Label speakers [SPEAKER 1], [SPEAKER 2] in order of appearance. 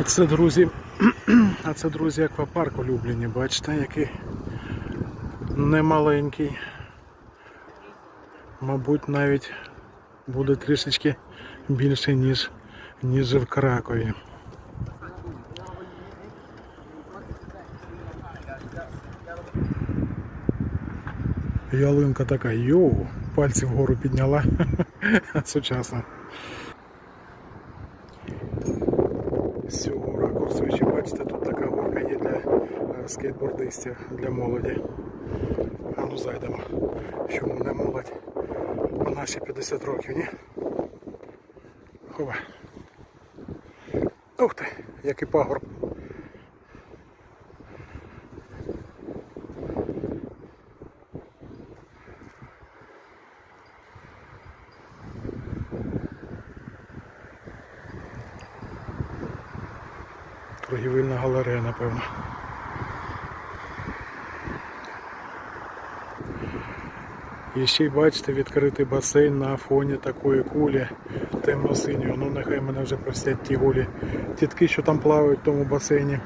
[SPEAKER 1] А це, друзі, а це, друзі, аквапарк у Любліні, бачите, який немаленький. Мабуть, навіть буде трішечки більше, ніж, ніж в Кракові. Ялинка така, йоу, пальці вгору підняла. Сучасно. З цього ракурсу ще бачите, тут така горка є для е, скейтбордистів, для молоді. А ну зайдемо. Що мене молодь? У нас ще 50 років, ні? Хова. Ух ти, який пагорб. Торгівельна галерея, напевно. І ще й бачите відкритий басейн на фоні такої кулі темно-синьої. Ну нехай мене вже простять ті голі тітки, що там плавають в тому басейні.